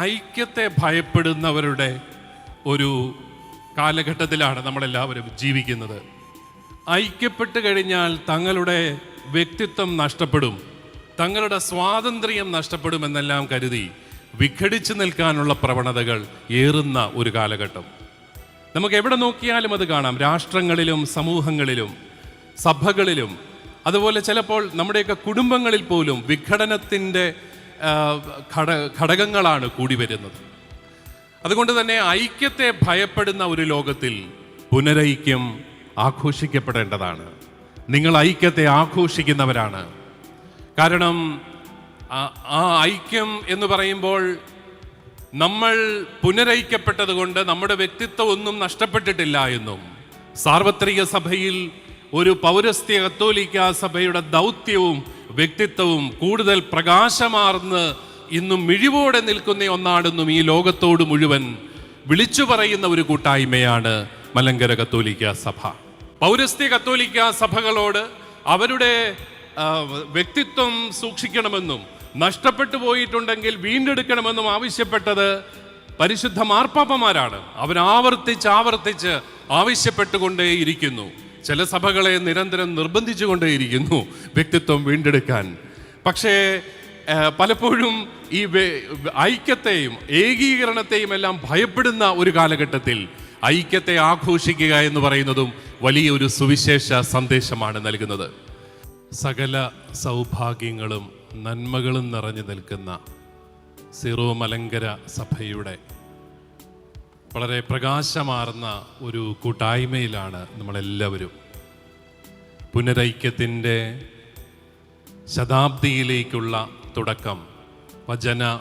ഐക്യത്തെ ഭയപ്പെടുന്നവരുടെ ഒരു കാലഘട്ടത്തിലാണ് നമ്മളെല്ലാവരും ജീവിക്കുന്നത്. ഐക്യപ്പെട്ട് കഴിഞ്ഞാൽ തങ്ങളുടെ വ്യക്തിത്വം നഷ്ടപ്പെടും. തങ്ങളുടെ സ്വാതന്ത്ര്യം നഷ്ടപ്പെടുമെന്നെല്ലാം കരുതി വിഘടിച്ചു നിൽക്കാനുള്ള പ്രവണതകൾ ഏറുന്ന ഒരു കാലഘട്ടം. നമുക്ക് എവിടെ നോക്കിയാലും അത് കാണാം. രാഷ്ട്രങ്ങളിലും സമൂഹങ്ങളിലും സഭകളിലും. അതുപോലെ ചിലപ്പോൾ നമ്മുടെയൊക്കെ കുടുംബങ്ങളിൽ പോലും വിഘടനത്തിന്റെ ഘട ഘടകങ്ങളാണ് കൂടി വരുന്നത്. അതുകൊണ്ട് തന്നെ ഐക്യത്തെ ഭയപ്പെടുന്ന ഒരു ലോകത്തിൽ പുനരൈക്യം ആഘോഷിക്കപ്പെടേണ്ടതാണ്. നിങ്ങൾ ഐക്യത്തെ ആഘോഷിക്കുന്നവരാണ്. കാരണം ആ- ഐക്യം എന്ന് പറയുമ്പോൾ നമ്മൾ പുനരൈക്യപ്പെട്ടതുകൊണ്ട് നമ്മുടെ വ്യക്തിത്വം ഒന്നും നഷ്ടപ്പെട്ടിട്ടില്ല എന്നും സാർവത്രിക സഭയിൽ ഒരു പൗരസ്ത്യ കത്തോലിക്ക സഭയുടെ ദൗത്യവും വ്യക്തിത്വവും കൂടുതൽ പ്രകാശമാർന്ന് ഇന്നും മിഴിവോടെ നിൽക്കുന്ന ഒന്നാണെന്നും ഈ ലോകത്തോട് മുഴുവൻ വിളിച്ചു പറയുന്ന ഒരു കൂട്ടായ്മയാണ് മലങ്കര കത്തോലിക്ക സഭ. പൗരസ്ത്യ കത്തോലിക്ക സഭകളോട് അവരുടെ വ്യക്തിത്വം സൂക്ഷിക്കണമെന്നും നഷ്ടപ്പെട്ടു പോയിട്ടുണ്ടെങ്കിൽ വീണ്ടെടുക്കണമെന്നും ആവശ്യപ്പെട്ടത് പരിശുദ്ധ മാർപ്പാപ്പമാരാണ്. അവരാവർത്തിച്ച് ആവർത്തിച്ച് ആവശ്യപ്പെട്ടുകൊണ്ടേയിരിക്കുന്നു. ചില സഭകളെ നിരന്തരം നിർബന്ധിച്ചുകൊണ്ടേയിരിക്കുന്നു വ്യക്തിത്വം വീണ്ടെടുക്കാൻ. പക്ഷേ പലപ്പോഴും ഈ ഐക്യത്തെയും ഏകീകരണത്തെയും എല്ലാം ഭയപ്പെടുന്ന ഒരു കാലഘട്ടത്തിൽ ഐക്യത്തെ ആഘോഷിക്കുക എന്ന് പറയുന്നതും വലിയൊരു സുവിശേഷ സന്ദേശമാണ് നൽകുന്നത്. സകല സൗഭാഗ്യങ്ങളും നന്മകളും നിറഞ്ഞു നിൽക്കുന്ന സിറോ മലങ്കര സഭയുടെ വളരെ പ്രകാശമാർന്ന ഒരു കൂട്ടായ്മയിലാണ് നമ്മളെല്ലാവരും. പുനരൈക്യത്തിന്റെ ശതാബ്ദിയിലേക്കുള്ള തുടക്കം വചന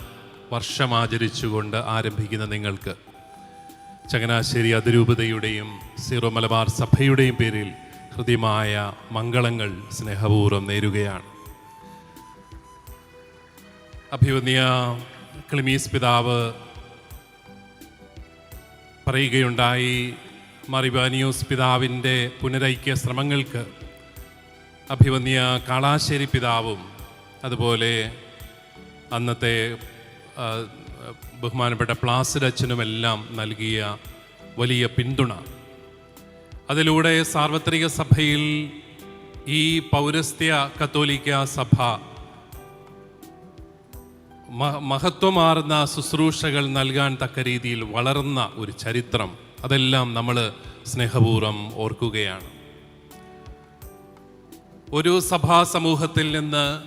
വർഷമാചരിച്ചുകൊണ്ട് ആരംഭിക്കുന്ന നിങ്ങൾക്ക്. ചങ്ങനാശ്ശേരി അതിരൂപതയുടെയും സീറോ മലബാർ സഭയുടെയും പേരിൽ ഹൃദ്യമായ മംഗളങ്ങൾ സ്നേഹപൂർവം നേരുകയാണ്. അഭിവന്യ ക്ലിമീസ് പിതാവ് പറയുകയുണ്ടായി. മറിബാനിയോസ് പിതാവിന്റെ പുനരൈക്യ ശ്രമങ്ങൾക്ക് അഭിവന്യ കാളാശ്ശേരി പിതാവും അതുപോലെ അന്നത്തെ ബഹുമാനപ്പെട്ട പ്ലാസിഡ് അച്ഛനുമെല്ലാം നൽകിയ വലിയ പിന്തുണ. അതിലൂടെ സാർവത്രിക സഭയിൽ ഈ പൗരസ്ത്യ കത്തോലിക്ക സഭ മഹത്വമാർന്ന ശുശ്രൂഷകൾ നൽകാൻ തക്ക രീതിയിൽ വളർന്ന ഒരു ചരിത്രം. അതെല്ലാം നമ്മൾ സ്നേഹപൂർവം ഓർക്കുകയാണ്. ഒരു സഭാ സമൂഹത്തിൽ നിന്ന്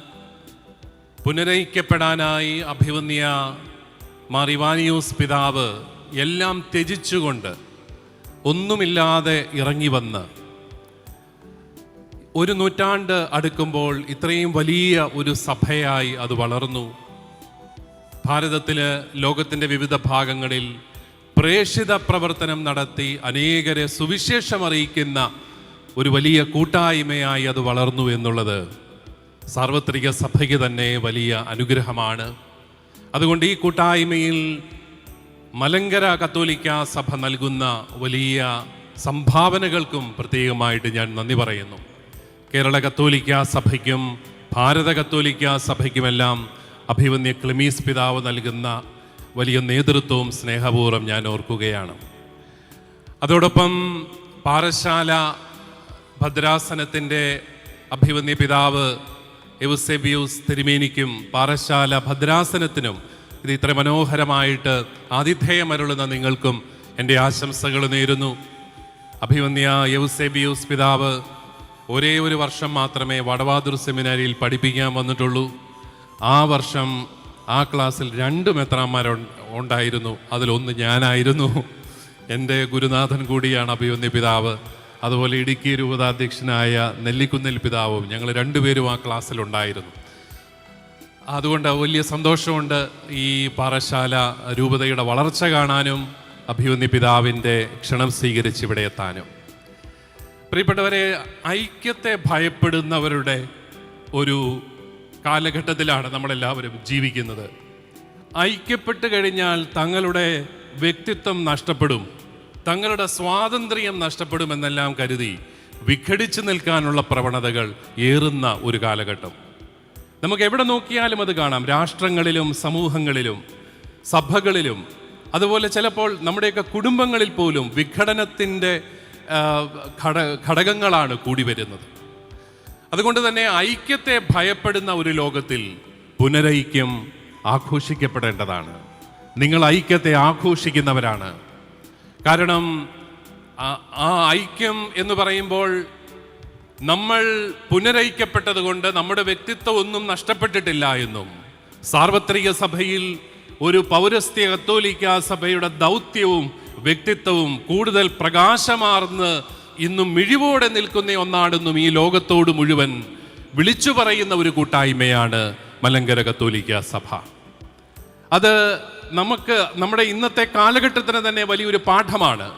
പുനരയിക്കപ്പെടാനായി അഭിവന്യ മാറിവാനിയൂസ് പിതാവ് എല്ലാം ത്യജിച്ചുകൊണ്ട് ഒന്നുമില്ലാതെ ഇറങ്ങി വന്ന് ഒരു നൂറ്റാണ്ട് അടുക്കുമ്പോൾ ഇത്രയും വലിയ ഒരു സഭയായി അത് വളർന്നു. ഭാരതത്തിൽ ലോകത്തിന്റെ വിവിധ ഭാഗങ്ങളിൽ പ്രേഷിത പ്രവർത്തനം നടത്തി അനേകരെ സുവിശേഷം അറിയിക്കുന്ന ഒരു വലിയ കൂട്ടായ്മയായി അത് വളർന്നു എന്നുള്ളത് സാർവത്രിക സഭയ്ക്ക് തന്നെ വലിയ അനുഗ്രഹമാണ്. അതുകൊണ്ട് ഈ കൂട്ടായ്മയിൽ മലങ്കര കത്തോലിക്ക സഭ നൽകുന്ന വലിയ സംഭാവനകൾക്കും പ്രത്യേകമായിട്ട് ഞാൻ നന്ദി പറയുന്നു. കേരള കത്തോലിക്ക സഭയ്ക്കും ഭാരത കത്തോലിക്ക സഭയ്ക്കുമെല്ലാം അഭിവന്യ ക്ലിമീസ് പിതാവ് നൽകുന്ന വലിയ നേതൃത്വവും സ്നേഹപൂർവം ഞാൻ ഓർക്കുകയാണ്. അതോടൊപ്പം പാറശാല ഭദ്രാസനത്തിന്റെ അഭിമന്യ പിതാവ് എവുസെബിയൂസ് തിരുമേനിക്കും പാറശാല ഭദ്രാസനത്തിനും ഇത് ഇത്ര മനോഹരമായിട്ട് ആതിഥേയമരുളുന്ന നിങ്ങൾക്കും എന്റെ ആശംസകൾ നേരുന്നു. അഭിമന്യ യൗസെബിയൂസ് പിതാവ് ഒരേ ഒരു വർഷം മാത്രമേ വടവാതൂർ സെമിനാരിയിൽ പഠിപ്പിക്കാൻ വന്നിട്ടുള്ളൂ. ആ വർഷം ആ ക്ലാസ്സിൽ രണ്ട് മെത്രാന്മാർ ഉണ്ടായിരുന്നു. അതിലൊന്ന് ഞാനായിരുന്നു. എന്റെ ഗുരുനാഥൻ കൂടിയാണ് അഭിയുന്ന പിതാവ്. അതുപോലെ ഇടുക്കി രൂപതാധ്യക്ഷനായ നെല്ലിക്കുന്നിൽ പിതാവും ഞങ്ങൾ രണ്ടുപേരും ആ ക്ലാസ്സിലുണ്ടായിരുന്നു അതുകൊണ്ട് വലിയ സന്തോഷമുണ്ട് ഈ പാറശാല രൂപതയുടെ വളർച്ച കാണാനും അഭിയുന്നി പിതാവിന്റെ ക്ഷണം സ്വീകരിച്ച് ഇവിടെ എത്താനും. പ്രിയപ്പെട്ടവരെ ഐക്യത്തെ ഭയപ്പെടുന്നവരുടെ ഒരു കാലഘട്ടത്തിലാണ് നമ്മളെല്ലാവരും ജീവിക്കുന്നത്. ഐക്യപ്പെട്ട് കഴിഞ്ഞാൽ തങ്ങളുടെ വ്യക്തിത്വം നഷ്ടപ്പെടും. തങ്ങളുടെ സ്വാതന്ത്ര്യം നഷ്ടപ്പെടുമെന്നെല്ലാം കരുതി വിഘടിച്ചു നിൽക്കാനുള്ള പ്രവണതകൾ ഏറുന്ന ഒരു കാലഘട്ടം. നമുക്ക് എവിടെ നോക്കിയാലും അത് കാണാം. രാഷ്ട്രങ്ങളിലും സമൂഹങ്ങളിലും സഭകളിലും. അതുപോലെ ചിലപ്പോൾ നമ്മുടെയൊക്കെ കുടുംബങ്ങളിൽ പോലും വിഘടനത്തിന്റെ ഘട ഘടകങ്ങളാണ് കൂടി വരുന്നത്. അതുകൊണ്ട് തന്നെ ഐക്യത്തെ ഭയപ്പെടുന്ന ഒരു ലോകത്തിൽ പുനരൈക്യം ആഘോഷിക്കപ്പെടേണ്ടതാണ്. നിങ്ങൾ ഐക്യത്തെ ആഘോഷിക്കുന്നവരാണ്. കാരണം ആ- ഐക്യം എന്ന് പറയുമ്പോൾ നമ്മൾ പുനരൈക്യപ്പെട്ടത് കൊണ്ട് നമ്മുടെ വ്യക്തിത്വം ഒന്നും നഷ്ടപ്പെട്ടിട്ടില്ല എന്നും സാർവത്രിക സഭയിൽ ഒരു പൗരസ്ത്യ കത്തോലിക്ക സഭയുടെ ദൗത്യവും വ്യക്തിത്വവും കൂടുതൽ പ്രകാശമാർന്ന് ഇന്നും മിഴിവോടെ നിൽക്കുന്ന ഒന്നാണെന്നും ഈ ലോകത്തോട് മുഴുവൻ വിളിച്ചു പറയുന്ന ഒരു കൂട്ടായ്മയാണ് മലങ്കര കത്തോലിക്ക സഭ. അത് നമുക്ക് നമ്മുടെ ഇന്നത്തെ കാലഘട്ടത്തിന് തന്നെ വലിയൊരു പാഠമാണ്.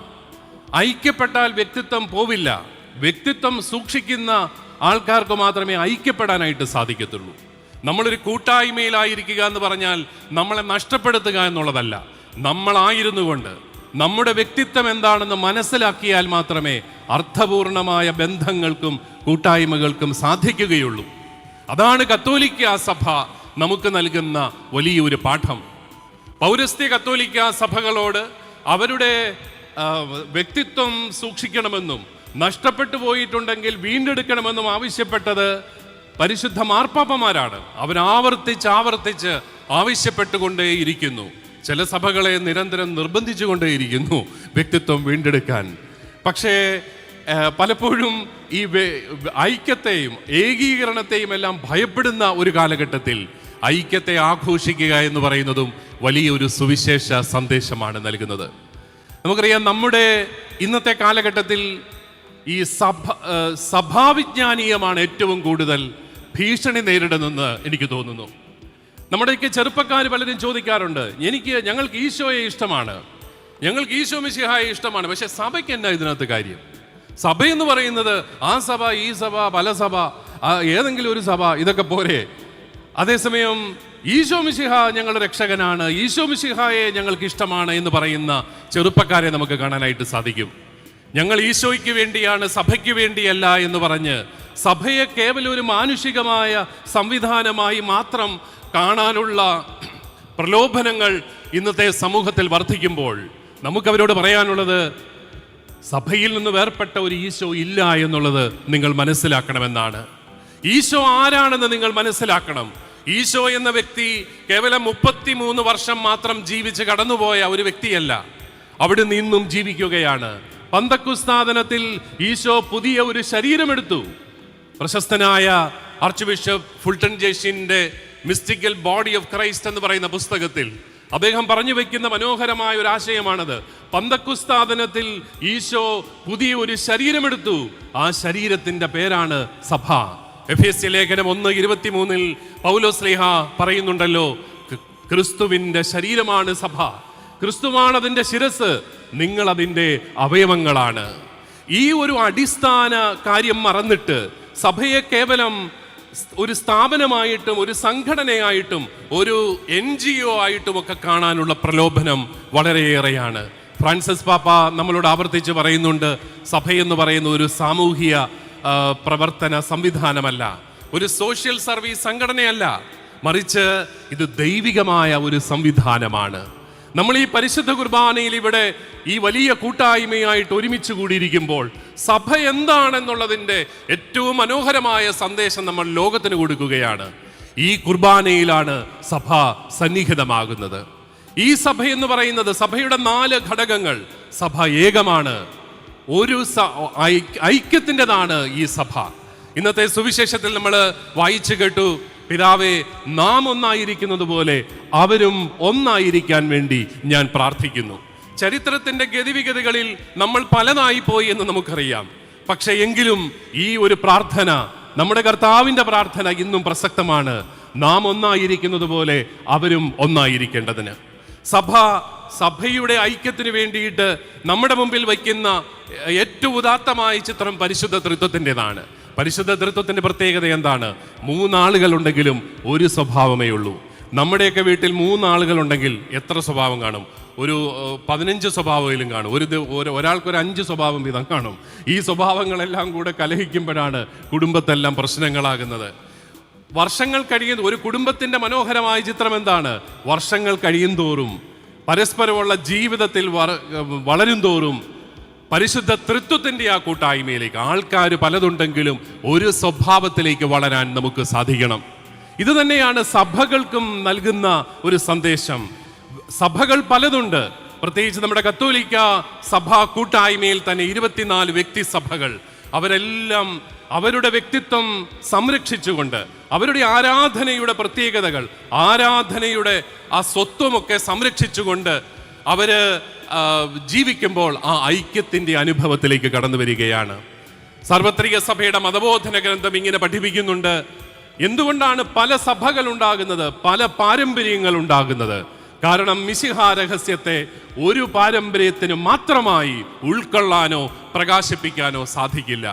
ഐക്യപ്പെട്ടാൽ വ്യക്തിത്വം പോവില്ല. വ്യക്തിത്വം സൂക്ഷിക്കുന്ന ആൾക്കാർക്ക് മാത്രമേ ഐക്യപ്പെടാനായിട്ട് സാധിക്കത്തുള്ളൂ. നമ്മളൊരു കൂട്ടായ്മയിലായിരിക്കുക എന്ന് പറഞ്ഞാൽ നമ്മളെ നഷ്ടപ്പെടുത്തുക എന്നുള്ളതല്ല. നമ്മളായിരുന്നു കൊണ്ട് നമ്മുടെ വ്യക്തിത്വം എന്താണെന്ന് മനസ്സിലാക്കിയാൽ മാത്രമേ അർത്ഥപൂർണമായ ബന്ധങ്ങൾക്കും കൂട്ടായ്മകൾക്കും സാധിക്കുകയുള്ളൂ. അതാണ് കത്തോലിക്ക സഭ നമുക്ക് നൽകുന്ന വലിയൊരു പാഠം. പൗരസ്ത്യ കത്തോലിക്ക സഭകളോട് അവരുടെ വ്യക്തിത്വം സൂക്ഷിക്കണമെന്നും നഷ്ടപ്പെട്ടു പോയിട്ടുണ്ടെങ്കിൽ വീണ്ടെടുക്കണമെന്നും ആവശ്യപ്പെട്ടത് പരിശുദ്ധ മാർപ്പാപ്പമാരാണ്. അവൻ ആവർത്തിച്ച് ആവർത്തിച്ച് ആവശ്യപ്പെട്ടുകൊണ്ടേയിരിക്കുന്നു. ചില സഭകളെ നിരന്തരം നിർബന്ധിച്ചുകൊണ്ടേയിരിക്കുന്നു വ്യക്തിത്വം വീണ്ടെടുക്കാൻ. പക്ഷേ പലപ്പോഴും ഈ ഐക്യത്തെയും ഏകീകരണത്തെയും എല്ലാം ഭയപ്പെടുന്ന ഒരു കാലഘട്ടത്തിൽ ഐക്യത്തെ ആഘോഷിക്കുക എന്ന് പറയുന്നതും വലിയൊരു സുവിശേഷ സന്ദേശമാണ് നൽകുന്നത്. നമുക്കറിയാം നമ്മുടെ ഇന്നത്തെ കാലഘട്ടത്തിൽ ഈ സഭ സഭാവിജ്ഞാനീയമാണ് ഏറ്റവും കൂടുതൽ ഭീഷണി നേരിടുന്നെന്ന് എനിക്ക് തോന്നുന്നു. നമ്മുടെയൊക്കെ ചെറുപ്പക്കാർ പലരും ചോദിക്കാറുണ്ട് എനിക്ക് ഞങ്ങൾക്ക് ഈശോയെ ഇഷ്ടമാണ്. ഞങ്ങൾക്ക് ഈശോ മിശിഹായെ ഇഷ്ടമാണ്. പക്ഷെ സഭയ്ക്ക് എന്നാ ഇതിനകത്ത് കാര്യം? സഭ എന്ന് പറയുന്നത് ആ സഭ ഈ സഭ പല സഭ ഏതെങ്കിലും ഒരു സഭ ഇതൊക്കെ പോരെ? അതേസമയം ഈശോ മിശിഹ ഞങ്ങളുടെ രക്ഷകനാണ്. ഈശോ മിശിഹായെ ഞങ്ങൾക്ക് ഇഷ്ടമാണ് എന്ന് പറയുന്ന ചെറുപ്പക്കാരെ നമുക്ക് കാണാനായിട്ട് സാധിക്കും. ഞങ്ങൾ ഈശോയ്ക്ക് വേണ്ടിയാണ് സഭയ്ക്ക് വേണ്ടിയല്ല എന്ന് പറഞ്ഞ് സഭയെ കേവലം ഒരു മാനുഷികമായ സംവിധാനമായി മാത്രം കാണാനുള്ള പ്രലോഭനങ്ങൾ ഇന്നത്തെ സമൂഹത്തിൽ വർദ്ധിക്കുമ്പോൾ നമുക്കവരോട് പറയാനുള്ളത് സഭയിൽ നിന്ന് വേർപെട്ട ഒരു ഈശോ ഇല്ല എന്നുള്ളത് നിങ്ങൾ മനസ്സിലാക്കണമെന്നാണ്. ഈശോ ആരാണെന്ന് നിങ്ങൾ മനസ്സിലാക്കണം. ഈശോ എന്ന വ്യക്തി കേവലം മുപ്പത്തിമൂന്ന് വർഷം മാത്രം ജീവിച്ച് കടന്നുപോയ ഒരു വ്യക്തിയല്ല. അവിടെ നിന്നും ജീവിക്കുകയാണ്. പന്തക്കുസ്ഥാപനത്തിൽ ഈശോ പുതിയ ഒരു ശരീരമെടുത്തു. പ്രശസ്തനായ ആർച്ച് ബിഷപ്പ് ഫുൾട്ടൻ ജേഷിന്റെ മിസ്റ്റിക്കൽ ബോഡി ഓഫ് ക്രൈസ്റ്റ് എന്ന് പറയുന്ന പുസ്തകത്തിൽ അദ്ദേഹം പറഞ്ഞു വെക്കുന്ന മനോഹരമായ ഒരു ആശയമാണത്. പന്തക്കുസ്ഥാപനത്തിൽ ഈശോ പുതിയ ഒരു ശരീരമെടുത്തു. ആ ശരീരത്തിന്റെ പേരാണ് സഭ. എഫ് എസ് ലേഖനം ഒന്ന് ഇരുപത്തിമൂന്നിൽ പൗലോസ്ലേഹ പറയുന്നുണ്ടല്ലോ ക്രിസ്തുവിന്റെ ശരീരമാണ് സഭ. ക്രിസ്തുവാണ് അതിന്റെ ശിരസ്. നിങ്ങൾ അതിന്റെ അവയവങ്ങളാണ്. ഈ ഒരു അടിസ്ഥാന കാര്യം മറന്നിട്ട് സഭയെ കേവലം ഒരു സ്ഥാപനമായിട്ടും ഒരു സംഘടനയായിട്ടും ഒരു എൻ ജി ഒ ആയിട്ടും ഒക്കെ കാണാനുള്ള പ്രലോഭനം വളരെയേറെയാണ്. ഫ്രാൻസിസ് പാപ്പ നമ്മളോട് ആവർത്തിച്ച് പറയുന്നുണ്ട് സഭയെന്ന് പറയുന്ന ഒരു സാമൂഹിക പ്രവർത്തന സംവിധാനമല്ല. ഒരു സോഷ്യൽ സർവീസ് സംഘടനയല്ല. മറിച്ച് ഇത് ദൈവികമായ ഒരു സംവിധാനമാണ്. നമ്മൾ ഈ പരിശുദ്ധ കുർബാനയിൽ ഇവിടെ ഈ വലിയ കൂട്ടായ്മയായിട്ട് ഒരുമിച്ച് കൂടിയിരിക്കുമ്പോൾ സഭ എന്താണെന്നുള്ളതിന്റെ ഏറ്റവും മനോഹരമായ സന്ദേശം നമ്മൾ ലോകത്തിന് കൊടുക്കുകയാണ്. ഈ കുർബാനയിലാണ് സഭ സന്നിഹിതമാകുന്നത്. ഈ സഭ എന്ന് പറയുന്നത് സഭയുടെ നാല് ഘടകങ്ങൾ. സഭ ഏകമാണ്. ഒരു ഐക്യത്തിന്റെതാണ് ഈ സഭ. ഇന്നത്തെ സുവിശേഷത്തിൽ നമ്മൾ വായിച്ചു കേട്ടു. പിതാവേ നാം ഒന്നായിരിക്കുന്നത് പോലെ അവരും ഒന്നായിരിക്കാൻ വേണ്ടി ഞാൻ പ്രാർത്ഥിക്കുന്നു. ചരിത്രത്തിന്റെ ഗതിവിഗതികളിൽ നമ്മൾ പലതായി പോയി എന്ന് നമുക്കറിയാം. പക്ഷേ എങ്കിലും ഈ ഒരു പ്രാർത്ഥന നമ്മുടെ കർത്താവിന്റെ പ്രാർത്ഥന ഇന്നും പ്രസക്തമാണ്. നാം ഒന്നായിരിക്കുന്നത് പോലെ അവരും ഒന്നായിരിക്കേണ്ടതിന്. സഭ സഭയുടെ ഐക്യത്തിന് വേണ്ടിയിട്ട് നമ്മുടെ മുമ്പിൽ വയ്ക്കുന്ന ഏറ്റവും ഉദാത്തമായ ചിത്രം പരിശുദ്ധ തൃത്വത്തിന്റെതാണ് പരിശുദ്ധ തൃത്വത്തിന്റെ പ്രത്യേകത എന്താണ്? മൂന്നാളുകളുണ്ടെങ്കിലും ഒരു സ്വഭാവമേ ഉള്ളൂ നമ്മുടെയൊക്കെ വീട്ടിൽ മൂന്നാളുകളുണ്ടെങ്കിൽ എത്ര സ്വഭാവം കാണും? ഒരു പതിനഞ്ച് സ്വഭാവമെങ്കിലും കാണും. ഒരു ഒരാൾക്കൊരു അഞ്ച് സ്വഭാവം വീതം കാണും. ഈ സ്വഭാവങ്ങളെല്ലാം കൂടെ കലഹിക്കുമ്പോഴാണ് കുടുംബത്തെല്ലാം പ്രശ്നങ്ങളാകുന്നത്. വർഷങ്ങൾ കഴിയുന്ന ഒരു കുടുംബത്തിന്റെ മനോഹരമായ ചിത്രം എന്താണ്? വർഷങ്ങൾ കഴിയും തോറും പരസ്പരമുള്ള ജീവിതത്തിൽ വളരും തോറും പരിശുദ്ധ തൃത്വത്തിന്റെ ആ കൂട്ടായ്മയിലേക്ക് ആൾക്കാർ പലതുണ്ടെങ്കിലും ഒരു സ്വഭാവത്തിലേക്ക് വളരാൻ നമുക്ക് സാധിക്കണം. ഇത് തന്നെയാണ് സഭകൾക്കും നൽകുന്ന ഒരു സന്ദേശം. സഭകൾ പലതുണ്ട്. പ്രത്യേകിച്ച് നമ്മുടെ കത്തോലിക്ക സഭാ കൂട്ടായ്മയിൽ തന്നെ ഇരുപത്തിനാല് വ്യക്തി സഭകൾ അവരെല്ലാം അവരുടെ വ്യക്തിത്വം സംരക്ഷിച്ചുകൊണ്ട് അവരുടെ ആരാധനയുടെ പ്രത്യേകതകൾ ആരാധനയുടെ ആ സ്വത്വമൊക്കെ സംരക്ഷിച്ചുകൊണ്ട് അവർ ജീവിക്കുമ്പോൾ ആ ഐക്യത്തിന്റെ അനുഭവത്തിലേക്ക് കടന്നു വരികയാണ്. സാർവത്രിക സഭയുടെ മതബോധന ഗ്രന്ഥം ഇങ്ങനെ പഠിപ്പിക്കുന്നുണ്ട്. എന്തുകൊണ്ടാണ് പല സഭകൾ ഉണ്ടാകുന്നത് പല പാരമ്പര്യങ്ങൾ ഉണ്ടാകുന്നത് കാരണം മിശിഹ രഹസ്യത്തെ ഒരു പാരമ്പര്യത്തിന് മാത്രമായി ഉൾക്കൊള്ളാനോ പ്രകാശിപ്പിക്കാനോ സാധിക്കില്ല.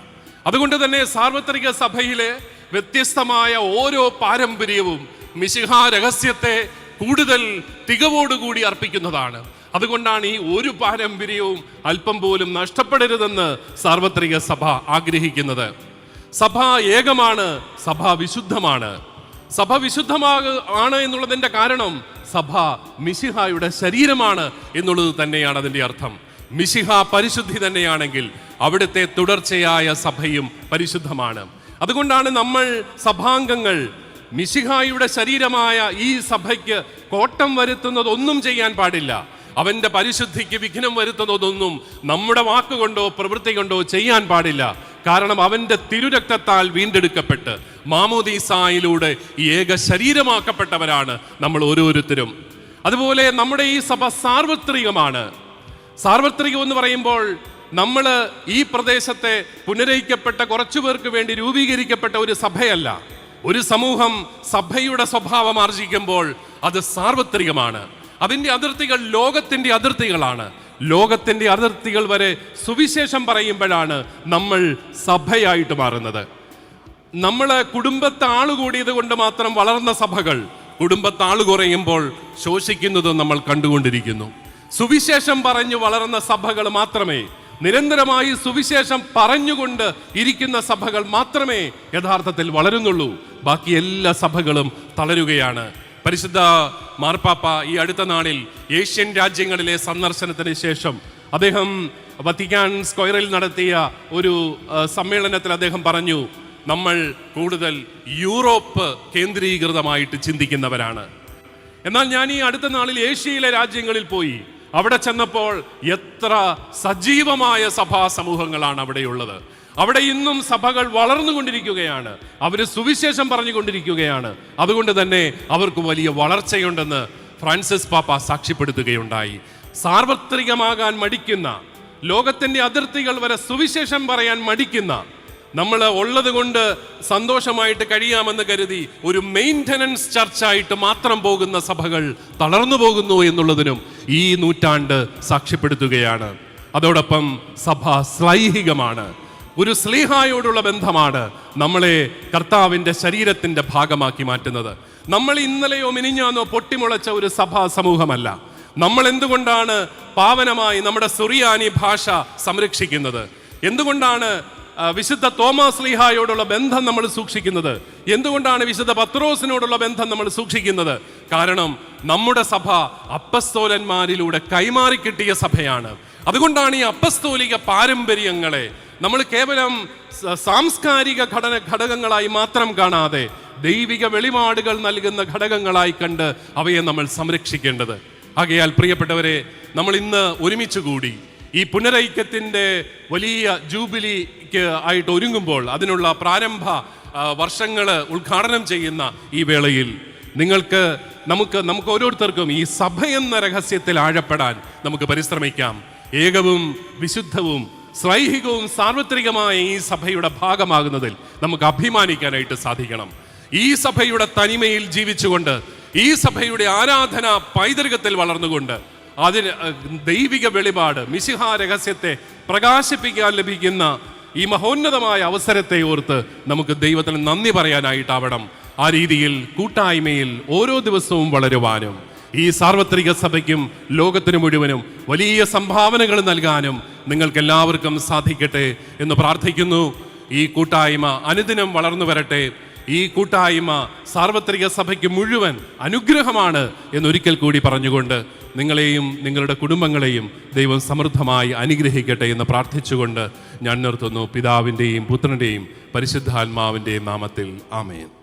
അതുകൊണ്ട് തന്നെ സാർവത്രിക സഭയിലെ വ്യത്യസ്തമായ ഓരോ പാരമ്പര്യവും മിശിഹ രഹസ്യത്തെ കൂടുതൽ തികവോടുകൂടി അർപ്പിക്കുന്നതാണ്. അതുകൊണ്ടാണ് ഈ ഒരു പാരമ്പര്യവും അല്പം പോലും നഷ്ടപ്പെടരുതെന്ന് സാർവത്രിക സഭ ആഗ്രഹിക്കുന്നത്. സഭ ഏകമാണ് സഭ വിശുദ്ധമാണ്. സഭ വിശുദ്ധമാക ആണ് എന്നുള്ളതിന്റെ കാരണം സഭ മിശിഹായുടെ ശരീരമാണ് എന്നുള്ളത് തന്നെയാണ് അതിന്റെ അർത്ഥം. മിശിഹ പരിശുദ്ധി തന്നെയാണെങ്കിൽ അവിടുത്തെ തുടർച്ചയായ സഭയും പരിശുദ്ധമാണ്. അതുകൊണ്ടാണ് നമ്മൾ സഭാംഗങ്ങൾ മിശിഹായുടെ ശരീരമായ ഈ സഭയ്ക്ക് കോട്ടം വരുത്തുന്നതൊന്നും ചെയ്യാൻ പാടില്ല. അവന്റെ പരിശുദ്ധിക്ക് വിഘ്നം വരുത്തുന്നതൊന്നും നമ്മുടെ വാക്കുകൊണ്ടോ പ്രവൃത്തി കൊണ്ടോ ചെയ്യാൻ പാടില്ല. കാരണം അവന്റെ തിരുരക്തത്താൽ വീണ്ടെടുക്കപ്പെട്ട് മാമോദീസായിലൂടെ ഏക ശരീരമാക്കപ്പെട്ടവരാണ് നമ്മൾ ഓരോരുത്തരും. അതുപോലെ നമ്മുടെ ഈ സഭ സാർവത്രികമാണ്. സാർവത്രികം എന്ന് പറയുമ്പോൾ നമ്മൾ ഈ പ്രദേശത്തെ പുനരയിക്കപ്പെട്ട കുറച്ചു പേർക്ക് വേണ്ടി രൂപീകരിക്കപ്പെട്ട ഒരു സഭയല്ല. ഒരു സമൂഹം സഭയുടെ സ്വഭാവം ആർജിക്കുമ്പോൾ അത് സാർവത്രികമാണ്. അതിന്റെ അതിർത്തികൾ ലോകത്തിന്റെ അതിർത്തികളാണ്. ലോകത്തിന്റെ അതിർത്തികൾ വരെ സുവിശേഷം പറയുമ്പോഴാണ് നമ്മൾ സഭയായിട്ട് മാറുന്നത്. നമ്മൾ കുടുംബത്തെ ആൾ കൂടിയത് കൊണ്ട് മാത്രം വളർന്ന സഭകൾ കുടുംബത്തെ ആൾ കുറയുമ്പോൾ ശോഷിക്കുന്നതും നമ്മൾ കണ്ടുകൊണ്ടിരിക്കുന്നു. സുവിശേഷം പറഞ്ഞു വളർന്ന സഭകൾ മാത്രമേ നിരന്തരമായി സുവിശേഷം പറഞ്ഞുകൊണ്ട് ഇരിക്കുന്ന സഭകൾ മാത്രമേ യഥാർത്ഥത്തിൽ വളരുന്നുള്ളൂ. ബാക്കി എല്ലാ സഭകളും തളരുകയാണ്. പരിശുദ്ധ മാർപ്പാപ്പ ഈ അടുത്ത നാളിൽ ഏഷ്യൻ രാജ്യങ്ങളിലെ സന്ദർശനത്തിന് ശേഷം അദ്ദേഹം വത്തിക്കാൻ സ്ക്വയറിൽ നടത്തിയ ഒരു സമ്മേളനത്തിൽ അദ്ദേഹം പറഞ്ഞു നമ്മൾ കൂടുതൽ യൂറോപ്പ് കേന്ദ്രീകൃതമായിട്ട് ചിന്തിക്കുന്നവരാണ്. എന്നാൽ ഞാൻ ഈ അടുത്ത നാളിൽ ഏഷ്യയിലെ രാജ്യങ്ങളിൽ പോയി അവിടെ ചെന്നപ്പോൾ എത്ര സജീവമായ സഭാ സമൂഹങ്ങളാണ് അവിടെയുള്ളത്. അവിടെ ഇന്നും സഭകൾ വളർന്നുകൊണ്ടിരിക്കുകയാണ്. അവർ സുവിശേഷം പറഞ്ഞുകൊണ്ടിരിക്കുകയാണ്. അതുകൊണ്ട് തന്നെ അവർക്ക് വലിയ വളർച്ചയുണ്ടെന്ന് ഫ്രാൻസിസ് പാപ്പ സാക്ഷ്യപ്പെടുത്തുകയുണ്ടായി. സാർവത്രികമാകാൻ മടിക്കുന്ന ലോകത്തിന്റെ അതിർത്തികൾ വരെ സുവിശേഷം പറയാൻ മടിക്കുന്ന നമ്മൾ ഉള്ളത് കൊണ്ട് സന്തോഷമായിട്ട് കഴിയാമെന്ന് കരുതി ഒരു മെയിന്റനൻസ് ചർച്ചായിട്ട് മാത്രം പോകുന്ന സഭകൾ തളർന്നു പോകുന്നു എന്നുള്ളതിനും ഈ നൂറ്റാണ്ട് സാക്ഷ്യപ്പെടുത്തുകയാണ്. അതോടൊപ്പം സഭ ശ്ലൈഹികമാണ് ഒരു സ്ലീഹായോടുള്ള ബന്ധമാണ് നമ്മളെ കർത്താവിന്റെ ശരീരത്തിന്റെ ഭാഗമാക്കി മാറ്റുന്നത്. നമ്മൾ ഇന്നലെയോ മിനിഞ്ഞാന്നോ പൊട്ടിമുളച്ച ഒരു സഭാ സമൂഹമല്ല. നമ്മൾ എന്തുകൊണ്ടാണ് പാവനമായി നമ്മുടെ സുറിയാനി ഭാഷ സംരക്ഷിക്കുന്നത്? എന്തുകൊണ്ടാണ് വിശുദ്ധ തോമസ് ലീഹായോടുള്ള ബന്ധം നമ്മൾ സൂക്ഷിക്കുന്നത്. എന്തുകൊണ്ടാണ് വിശുദ്ധ പത്രോസിനോടുള്ള ബന്ധം നമ്മൾ സൂക്ഷിക്കുന്നത്? കാരണം നമ്മുടെ സഭ അപ്പസ്തോലന്മാരിലൂടെ കൈമാറി കിട്ടിയ സഭയാണ്. അതുകൊണ്ടാണ് ഈ അപ്പസ്തോലിക പാരമ്പര്യങ്ങളെ നമ്മൾ കേവലം സാംസ്കാരിക ഘടന ഘടകങ്ങളായി മാത്രം കാണാതെ ദൈവിക വെളിപാടുകൾ നൽകുന്ന ഘടകങ്ങളായി കണ്ട് അവയെ നമ്മൾ സംരക്ഷിക്കേണ്ടത്. ആകയാൽ പ്രിയപ്പെട്ടവരെ നമ്മൾ ഇന്ന് ഒരുമിച്ച് കൂടി ഈ പുനരൈക്യത്തിന്റെ വലിയ ജൂബിലിക്ക് ആയിട്ട് ഒരുങ്ങുമ്പോൾ അതിനുള്ള പ്രാരംഭ വർഷങ്ങൾ ഉദ്ഘാടനം ചെയ്യുന്ന ഈ വേളയിൽ നിങ്ങൾക്ക് നമുക്ക് നമുക്ക് ഓരോരുത്തർക്കും ഈ സഭ എന്ന രഹസ്യത്തിൽ ആഴപ്പെടാൻ നമുക്ക് പരിശ്രമിക്കാം. ഏകവും വിശുദ്ധവും സ്വൈഹികവും സാർവത്രികമായ ഈ സഭയുടെ ഭാഗമാകുന്നതിൽ നമുക്ക് അഭിമാനിക്കാനായിട്ട് സാധിക്കണം. ഈ സഭയുടെ തനിമയിൽ ജീവിച്ചുകൊണ്ട് ഈ സഭയുടെ ആരാധന പൈതൃകത്തിൽ വളർന്നുകൊണ്ട് അതിന് ദൈവിക വെളിപാട് മിശിഹ രഹസ്യത്തെ പ്രകാശിപ്പിക്കാൻ ലഭിക്കുന്ന ഈ മഹോന്നതമായ അവസരത്തെ ഓർത്ത് നമുക്ക് ദൈവത്തിന് നന്ദി പറയാനായിട്ടാവണം ആ രീതിയിൽ കൂട്ടായ്മയിൽ ഓരോ ദിവസവും വളരുവാനും ഈ സാർവത്രിക സഭയ്ക്കും ലോകത്തിന് മുഴുവനും വലിയ സംഭാവനകൾ നൽകാനും നിങ്ങൾക്ക് എല്ലാവർക്കും സാധിക്കട്ടെ എന്ന് പ്രാർത്ഥിക്കുന്നു. ഈ കൂട്ടായ്മ അനുദിനം വളർന്നു വരട്ടെ. ഈ കൂട്ടായ്മ സാർവത്രിക സഭയ്ക്ക് മുഴുവൻ അനുഗ്രഹമാണ് എന്നൊരിക്കൽ കൂടി പറഞ്ഞുകൊണ്ട് നിങ്ങളെയും നിങ്ങളുടെ കുടുംബങ്ങളെയും ദൈവം സമൃദ്ധമായി അനുഗ്രഹിക്കട്ടെ എന്ന് പ്രാർത്ഥിച്ചുകൊണ്ട് ഞാൻ നിർത്തുന്നു. പിതാവിന്റെയും പുത്രന്റെയും പരിശുദ്ധാത്മാവിന്റെയും നാമത്തിൽ. ആമേൻ.